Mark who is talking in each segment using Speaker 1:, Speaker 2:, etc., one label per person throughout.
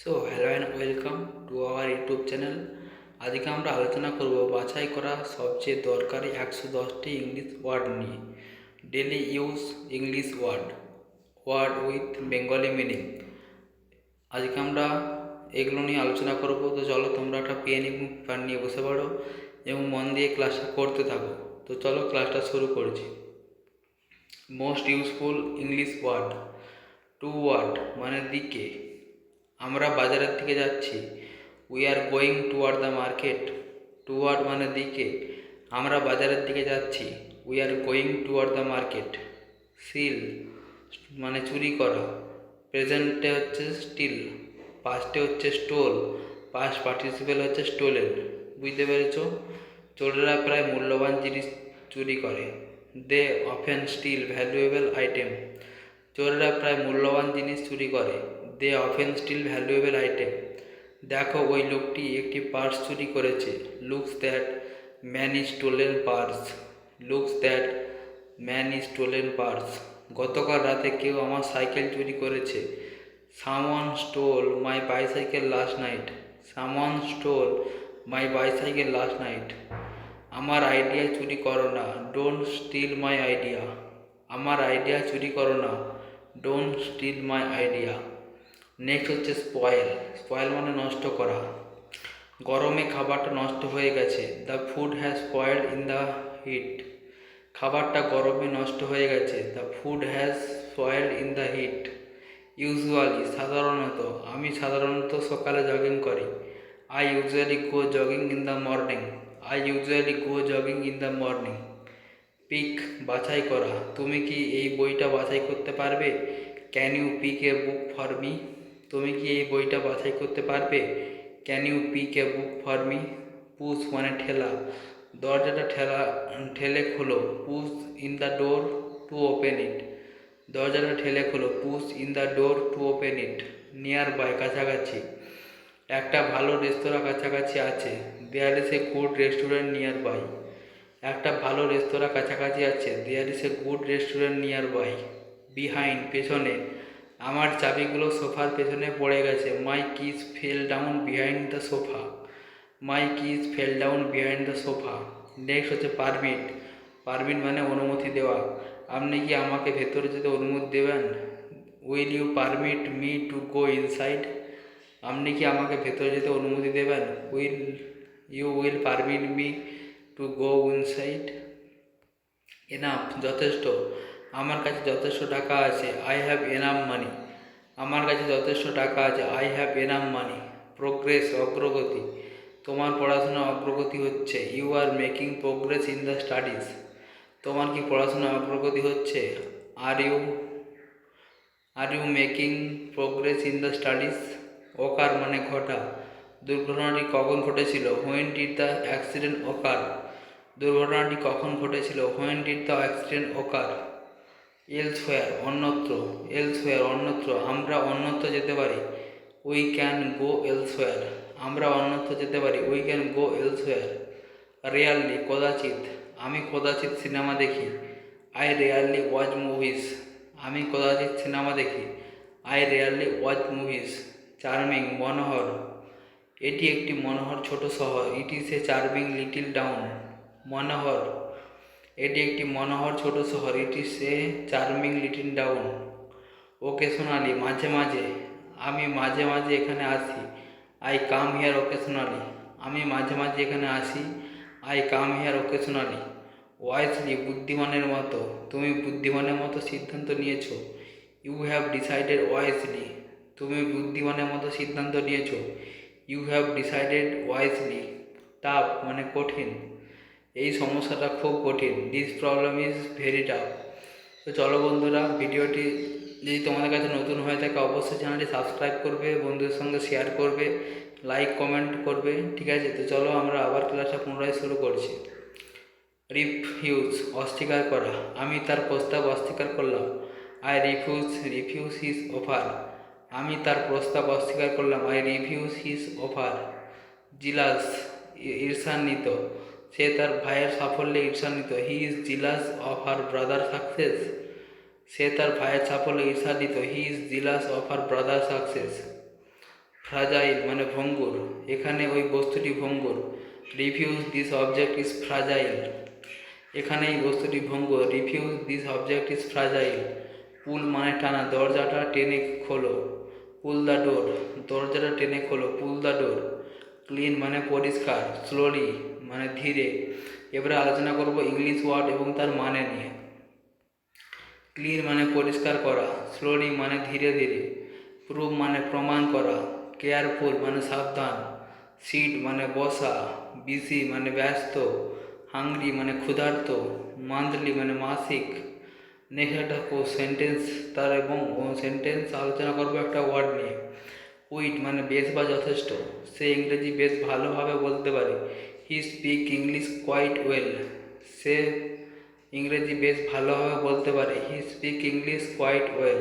Speaker 1: So hello and welcome to our YouTube channel আজকে আমরা আলোচনা করব বাছাই করা সবচেয়ে দরকারি একশো দশটি ইংলিশ ওয়ার্ড নিয়ে। Daily use English word word with Bengali meaning আজকে আমরা এগুলো নিয়ে আলোচনা করব। তো চলো তোমরা একটা পেন এবং পেন নিয়ে বসে পড়ো এবং মন দিয়ে ক্লাসটা করতে থাকো। তো চলো ক্লাসটা শুরু করছি। Most useful English word toward মানে দিকে। আমরা বাজারের দিকে যাচ্ছি। We are going toward the market toward মানে দিকে। আমরা বাজারের দিকে যাচ্ছি। We are going toward the market steal মানে চুরি করা। প্রেজেন্টে হচ্ছে স্টিল পাস্টে হচ্ছে স্টোল পাস্ট পার্টিসিপেল হচ্ছে স্টোলেন বুঝতে পেরেছ? চোরেরা প্রায় মূল্যবান জিনিস চুরি করে। They often steal valuable item চোরেরা প্রায় মূল্যবান জিনিস চুরি করে। They often steal valuable item দেখো, ওই লোকটি একটি পার্স চুরি করেছে। Looks that man is stolen purse looks that man is stolen purse গতকাল রাতে কেউ আমার সাইকেল চুরি করেছে। Someone stole my bicycle last night someone stole my bicycle last night আমার আইডিয়া চুরি করো না। ডোন্ট স্টিল মাই আইডিয়া আমার আইডিয়া চুরি করো না। Don't steal my idea next হচ্ছে স্পয়েল স্পয়েল মানে নষ্ট করা। গরমে খাবারটা নষ্ট হয়ে গেছে। The food has spoiled in the heat খাবারটা গরমে নষ্ট হয়ে গেছে। The food has spoil in the heat usually সাধারণত, আমি সাধারণত সকালে জগিং করি। I usually go jogging in the morning I usually go jogging in the morning pick বাছাই করা। তুমি কি এই বইটা বাছাই করতে পারবে? Can you pick a book for me তুমি কি এই বইটা বাছাই করতে পারবে? Can you pick a book for me push মানে ঠেলা। দরজাটা ঠেলা, ঠেলে খোলো। Push in the door to open it দরজাটা ঠেলে খোলো। Push in the door to open it nearby কাছাকাছি। একটা ভালো রেস্তোরাঁ কাছাকাছি আছে। There is a good restaurant nearby একটা ভালো রেস্তোরাঁ কাছাকাছি আছে। There is a good restaurant nearby behind পেছনে। আমার চাবিগুলো সোফার পেছনে পড়ে গেছে। My keys fell down behind the sofa my keys fell down behind the sofa next হচ্ছে পারমিট পারমিট মানে অনুমতি দেওয়া। আপনি কি আমাকে ভেতরে যেতে অনুমতি দেবেন? Will you permit me to go inside আপনি কি আমাকে ভেতরে যেতে অনুমতি দেবেন? Will you will permit me to go inside enough যথেষ্ট। আমার কাছে যথেষ্ট টাকা আছে আই হ্যাভ এনাম মানি আমার কাছে যথেষ্ট টাকা আছে I have enough money progress অগ্রগতি। তোমার পড়াশোনা অগ্রগতি হচ্ছে। You are making progress in the studies তোমার কি পড়াশোনা অগ্রগতি হচ্ছে? Are you are you making progress in the studies occur মানে ঘটা। দুর্ঘটনাটি কখন ঘটেছিল? হোয়েন ডিড দ্য অ্যাক্সিডেন্ট ওকার দুর্ঘটনাটি কখন ঘটেছিল? When did the accident occur elsewhere অন্যত্র এলসওয়্যার অন্যত্র, আমরা অন্যত্র যেতে পারি। উই ক্যান গো এলসওয়্যার আমরা অন্যত্র যেতে পারি। We can go elsewhere rarely কদাচিৎ, আমি কদাচিৎ সিনেমা দেখি। আই রেয়ারলি ওয়াচ মুভিস আমি কদাচিৎ সিনেমা দেখি। I rarely watch movies charming মনোহর। এটি একটি মনোহর ছোট শহর it is a charming little town মনোহর। এটি একটি মনোহর ছোট শহর। It say charming little town. Occasionally মাঝে মাঝে। আমি মাঝে মাঝে এখানে আসি। আই কাম হিয়ার ওকেশনালি আমি মাঝে মাঝে এখানে আসি। I come here occasionally wisely বুদ্ধিমানের মতো। তুমি বুদ্ধিমানের মতো সিদ্ধান্ত নিয়েছো। ইউ হ্যাভ ডিসাইডেড ওয়াইসলি তুমি বুদ্ধিমানের মতো সিদ্ধান্ত নিয়েছো। You have decided wisely tough মানে কঠিন। এই সমস্যাটা খুব কঠিন। This problem is very tough তো চলো বন্ধুরা, ভিডিওটি যদি তোমাদের কাছে নতুন হয়ে থাকে, অবশ্যই চ্যানেলটি সাবস্ক্রাইব করবে, বন্ধুদের সঙ্গে শেয়ার করবে লাইক কমেন্ট করবে, ঠিক আছে? তো চলো আমরা আবার ক্লাসটা পুনরায় শুরু করছি। রিফিউজ অস্বীকার করা। আমি তার প্রস্তাব অস্বীকার করলাম। I refuse refuse his offer আমি তার প্রস্তাব অস্বীকার করলাম। I refuse his offer jealous, ঈর্ষান্বিত। সে তার ভাইয়ের সাফল্যে ঈর্ষান্বিত। He is jealous of her brother success সে তার ভাইয়ের সাফল্যে ঈর্ষান্বিত। He is jealous of her brother success fragile মানে ভঙ্গুর। এখানে ওই বস্তুটি ভঙ্গুর। Refuse this object is fragile এখানে এই বস্তুটি ভঙ্গুর। Refuse this object is fragile pull মানে টানা। দরজাটা টেনে খোলো। পুল দ্য ডোর দরজাটা টেনে খোলো। পুল দ্য ডোর ক্লিন মানে পরিষ্কার। স্লোলি মানে ধীরে। এবারে আলোচনা করব ইংলিশ ওয়ার্ড এবং তার মানে নিয়ে। ক্লিন মানে পরিষ্কার করা, স্লোলি মানে ধীরে ধীরে প্রুভ মানে প্রমাণ করা, কেয়ারফুল মানে সাবধান, সিট মানে বসা বিসি মানে ব্যস্ত, হাংরি মানে ক্ষুধার্ত, মান্থলি মানে মাসিক নেক্সট একটা সেন্টেন্স তার এবং সেন্টেন্স আলোচনা করব একটা ওয়ার্ড নিয়ে। উইট মানে বেশ বা যথেষ্ট, সে ইংরেজি বেশ ভালোভাবে বলতে পারে he speak English quite well সে ইংরেজি বেশ ভালোভাবে বলতে পারে। He speak English quite well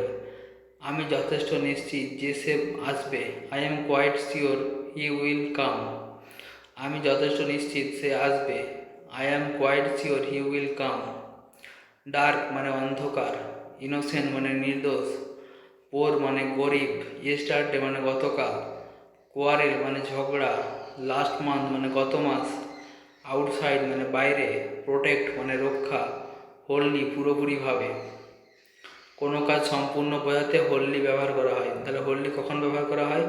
Speaker 1: আমি যথেষ্ট নিশ্চিত যে সে আসবে। I am quite sure he will come আমি যথেষ্ট নিশ্চিত সে আসবে। I am quite sure he will come dark মানে অন্ধকার। ইনোসেন্ট মানে নির্দোষ। পোর মানে গরিব। ইয়েস্টারডে মানে গতকাল। কোয়ারেল মানে ঝগড়া। লাস্ট মান্থ মানে গত মাস আউটসাইড মানে বাইরে প্রোটেক্ট মানে রক্ষা হোললি পুরোপুরিভাবে। কোনো কাজ সম্পূর্ণ বোঝাতে হোললি ব্যবহার করা হয়। তাহলে হোললি কখন ব্যবহার করা হয়?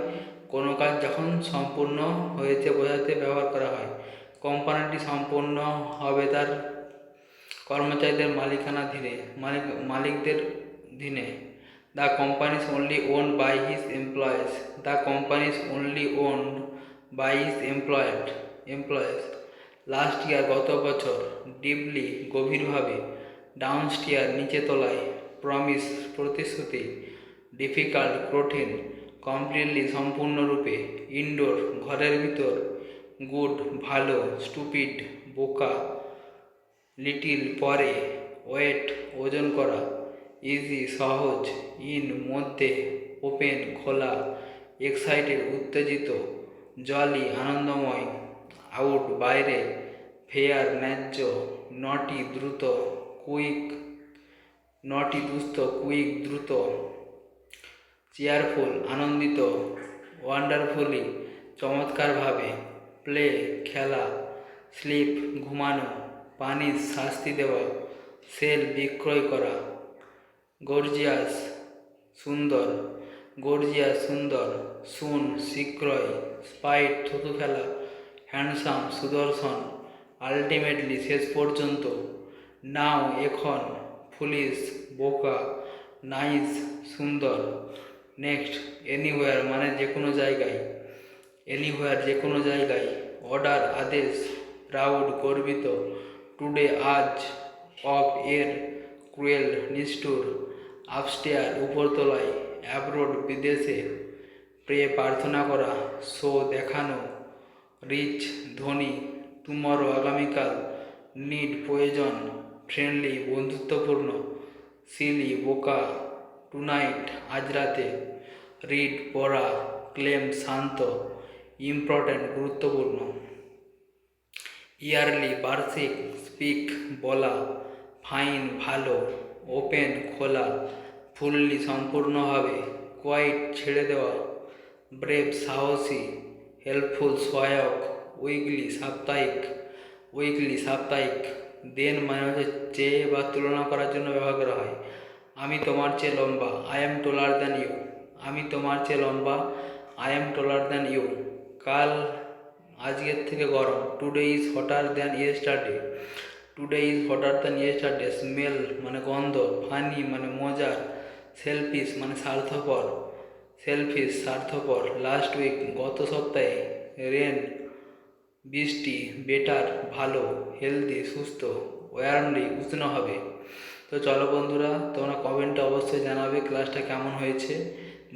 Speaker 1: কোনো কাজ যখন সম্পূর্ণ হয়েছে বোঝাতে ব্যবহার করা হয়। কোম্পানিটি সম্পূর্ণ হবে তার কর্মচারীদের মালিকানা ধীরে মালিক, মালিকদের দিনে। The companies only own by his employees the companies only own by his employed. Employees last year গত বছর ডিপলি গভীরভাবে ডাউন স্টিয়ার নিচে তলায় প্রমিস প্রতিশ্রুতি, ডিফিকাল্ট কঠিন কমপ্লিটলি সম্পূর্ণরূপে ইনডোর ঘরের ভিতর, গুড, ভালো, স্টুপিড, বোকা, লিটিল পরে ওয়েট, ওজন করা, ইজি, সহজ, ইন মধ্যে, ওপেন, খোলা, এক্সাইটেড, উত্তেজিত জলি আনন্দময় আউট বাইরে ফেয়ার ন্যায্য নটি দ্রুত কুইক নটি দুস্থ কুইক দ্রুত চেয়ারফুল আনন্দিত ওয়ান্ডারফুলি চমৎকারভাবে প্লে খেলা স্লিপ ঘুমানো পানির শাস্তি দেওয়া সেল বিক্রয় করা গর্জিয়াস সুন্দর গর্জিয়াস সুন্দর সুন শীঘ্রই স্পাইট, থুতু ফেলা হ্যান্ডসাম, সুদর্শন, আলটিমেটলি শেষ পর্যন্ত। নাও, এখন ফুলিশ বোকা, নাইস, সুন্দর। নেক্সট এনিওয়ার মানে যে কোনো জায়গায়। এনিওয়ার যে কোনো জায়গায়। অর্ডার, আদেশ প্রাউড গর্বিত। টুডে, আজ, অফ এর, ক্রুয়েল, নিষ্ঠুর। আপস্টেয়ার, উপরতলায়, অ্যাব্রোড, বিদেশে। প্রে প্রার্থনা করা শো দেখানো, রিচ ধনী, টুমরো আগামীকাল, নিড প্রয়োজন, ফ্রেন্ডলি, বন্ধুত্বপূর্ণ, সিলি বোকা, টুনাইট, আজ রাতে, রিড পড়া ক্লেম শান্ত, ইম্পর্ট্যান্ট, গুরুত্বপূর্ণ। ইয়ারলি বার্ষিক স্পিক, বলা, ফাইন, ভালো, ওপেন, খোলা, ফুললি, সম্পূর্ণভাবে, কোয়াইট ছেড়ে দেওয়া। ব্রেভ, সাহসী, হেল্পফুল, সহায়ক উইকলি সাপ্তাহিক উইকলি সাপ্তাহিক। দেন মানে হচ্ছে চেয়ে বা তুলনা করার জন্য ব্যবহার করা হয়। আমি তোমার চেয়ে লম্বা I am taller than you আমি তোমার চেয়ে লম্বা I am taller than you কাল আজকের থেকে গরম। Today is hotter than yesterday today is hotter than ইয়ে ইয়েস্টারডে স্মেল মানে গন্ধ ফানি মানে মজার। সেলফিস মানে স্বার্থপর। সেলফিস স্বার্থপর লাস্ট উইক গত সপ্তাহে রেন বৃষ্টি, বেটার, ভালো হেলদি সুস্থ ওয়ার্মলি উষ্ণ হবে। তো চলো বন্ধুরা, তোমরা কমেন্টে অবশ্যই জানাবে ক্লাসটা কেমন হয়েছে।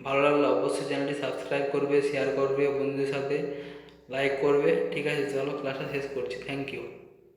Speaker 1: ভালো লাগলে অবশ্যই চ্যানেলটি সাবস্ক্রাইব করবে শেয়ার করবে বন্ধুদের সাথে লাইক করবে। ঠিক আছে, চলো ক্লাসটা শেষ করছি। Thank you